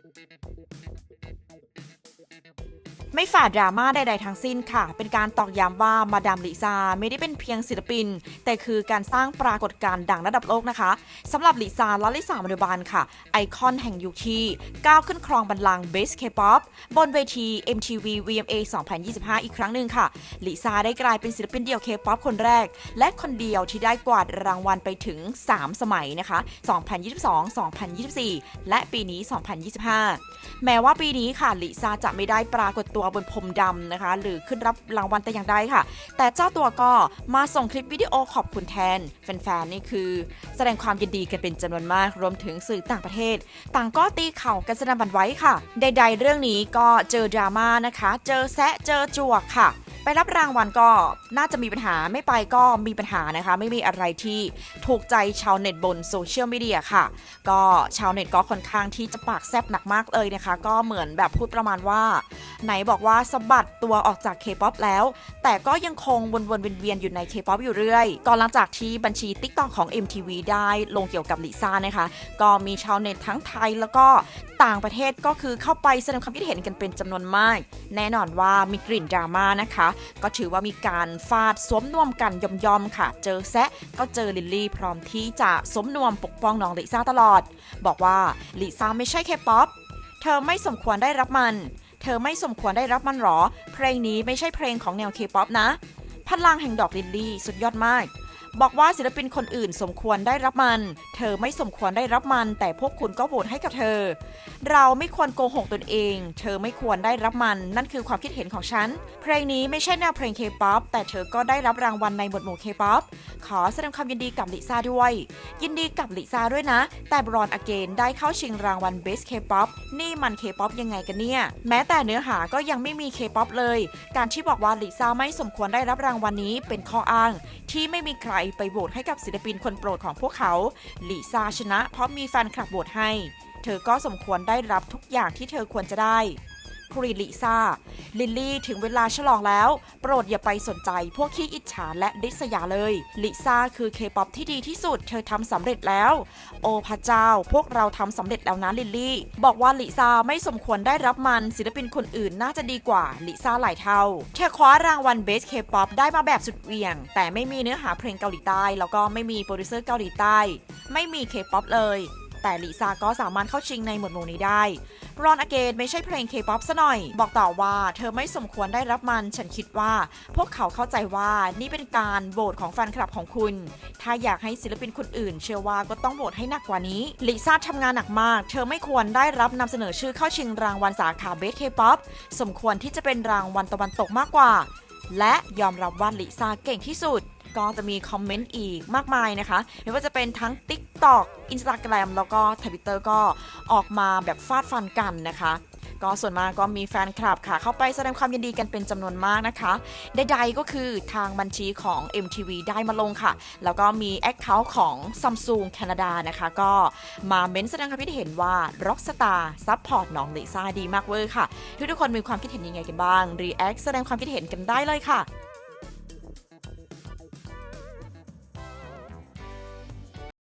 Thank you. ไม่ฝ่าดราม่าใดๆทั้งสิ้นค่ะ เป็นการตอกย้ำว่ามาดามลิซาไม่ได้เป็นเพียงศิลปิน แต่คือการสร้างปรากฏการณ์ดังระดับโลกนะคะสำหรับลิซาและลิซามานุบาลค่ะ ไอคอนแห่งยุคที่ก้าวขึ้นครองบัลลังก์เบสเคป๊อปบนเวที MTV VMA 2025 อีกครั้งหนึ่งค่ะลิซาได้กลายเป็นศิลปินเดี่ยวเคป๊อปคนแรก และคนเดียวที่ได้กวาดรางวัลไปถึง 3 สมัยนะคะ 2022 2024 และปีนี้ 2025 แม้ว่าปีนี้ค่ะลิซ่าจะไม่ได้ปรากฏตัวัวบนพรมดำนะคะ หรือขึ้นรับรางวัลแต่อย่างใดค่ะ แต่เจ้าตัวก็มาส่งคลิปวิดีโอขอบคุณแทน แฟนๆนี่คือ แสดงความยินดีกันเป็นจำนวนมาก รวมถึงสื่อต่างประเทศ ต่างก็ตีเข่ากันสนั่นหวันไหว้ค่ะ ใด ๆ เรื่องนี้ก็เจอดราม่านะคะ เจอแซะเจอจวกค่ะไปรับรางวัลก็น่าจะมีปัญหาไม่ไปก็มีปัญหานะคะ ไม่มีอะไรที่ถูกใจชาวเน็ตบนโซเชียลมีเดียค่ะ ก็ชาวเน็ตก็ค่อนข้างที่จะปากแซบหนักมากเลยนะคะ ก็เหมือนแบบพูดประมาณว่า ไหนบอกว่าสะบัดตัวออกจาก K-POP แล้ว แต่ก็ยังคงวนๆเวียนๆอยู่ใน K-POP อยู่เรื่อย ก่อนหลังจากที่บัญชี TikTok ของ MTV ได้ลงเกี่ยวกับลิซ่านะคะ ก็มีชาวเน็ตทั้งไทยแล้วก็ต่างประเทศก็คือเข้าไปแสดงความคิดเห็นกันเป็นจำนวนมาก แน่นอนว่ามีกลิ่นดราม่านะคะ ก็ถือว่ามีการฟาดสวมนวมกันยอมๆค่ะ เจอแซะก็เจอลิลลี่พร้อมที่จะสวมนวมปกป้องน้องลิซ่าตลอด บอกว่าลิซ่าไม่ใช่แค่ป๊อปเธอไม่สมควรได้รับมัน เธอไม่สมควรได้รับมันหรอ เพลงนี้ไม่ใช่เพลงของแนวเคป๊อปนะ พลังแห่งดอกลิลลี่สุดยอดมาก บอกว่าศิลปินคนอื่นสมควรได้รับมัน เธอไม่สมควรได้รับมัน แต่พวกคุณก็โหวตให้กับเธอ เราไม่ควรโกหกตนเอง เธอไม่ควรได้รับมัน นั่นคือความคิดเห็นของฉัน เพลงนี้ไม่ใช่แนวเพลงเคป๊อปแต่เธอก็ได้รับรางวัลในหมวดหมู่เคป๊อปขอแสดงความยินดีกับลิซ่าด้วย ยินดีกับลิซ่าด้วยนะ แต่บรอนอเกนได้เข้าชิงรางวัล Best K-pop นี่มัน K-pop ยังไงกันเนี่ย แม้แต่เนื้อหาก็ยังไม่มี K-pop เลย การที่บอกว่าลิซ่าไม่สมควรได้รับรางวัลนี้เป็นข้ออ้าง ที่ไม่มีใครไปโหวตให้กับศิลปินคนโปรดของพวกเขาลิซ่าชนะ เพราะมีแฟนคลับโหวตให้ เธอก็สมควรได้รับทุกอย่างที่เธอควรจะได้ ครีลิซ่าลิลลี่ถึงเวลาฉลองแล้ว โปรดอย่าไปสนใจพวกขี้อิจฉาและดิษยาเลย ลิซ่าคือเคป๊อปที่ดีที่สุด เธอทำสำเร็จแล้ว โอพระเจ้า พวกเราทำสำเร็จแล้วนะลิลลี่ บอกว่าลิซ่าไม่สมควรได้รับมันศิลปินคนอื่นน่าจะดีกว่าลิซ่าหลายเท่า เธอคว้ารางวัลเบสเคป๊อปได้มาแบบสุดเวียง แต่ไม่มีเนื้อหาเพลงเกาหลีใต้ แล้วก็ไม่มีโปรดิวเซอร์เกาหลีใต้ ไม่มีเคป๊อปเลย แต่ลิซาก็สามารถเข้าชิงในหมวดหมู่นี้ได้รอนอเกนไม่ใช่เพลงเคป๊อปซะหน่อย บอกต่อว่าเธอไม่สมควรได้รับมัน ฉันคิดว่าพวกเขาเข้าใจว่านี่เป็นการโหวตของแฟนคลับของคุณ ถ้าอยากให้ศิลปินคนอื่น เชื่อว่าก็ต้องโหวตให้หนักกว่านี้ ลิซ่าทำงานหนักมาก เธอไม่ควรได้รับนำเสนอชื่อเข้าชิงรางวัลสาขาเบสเคป๊อปสมควรที่จะเป็นรางวัลตะวันตกมากกว่า และยอมรับว่าลิซ่าเก่งที่สุด ก็จะมีคอมเมนต์อีกมากมายนะคะ ไม่ว่าจะเป็นทั้ง TikTok Instagram แล้วก็ Twitter ก็ออกมาแบบฟาดฟันกันนะคะ ก็ส่วนมากก็มีแฟนคลับค่ะ เข้าไปแสดงความยินดีกันเป็นจำนวนมากนะคะ ใดๆก็คือทางบัญชีของ MTV ได้มาลงค่ะ แล้วก็มี Account ของ Samsung Canada นะคะ ก็มาเม้นแสดงความคิดเห็นว่า Rockstar Support น้องลิซ่าดีมากเวอร์ค่ะ ทุกๆคนมีความคิดเห็นยังไงกันบ้าง React แสดงความคิดเห็นกันได้เลยค่ะ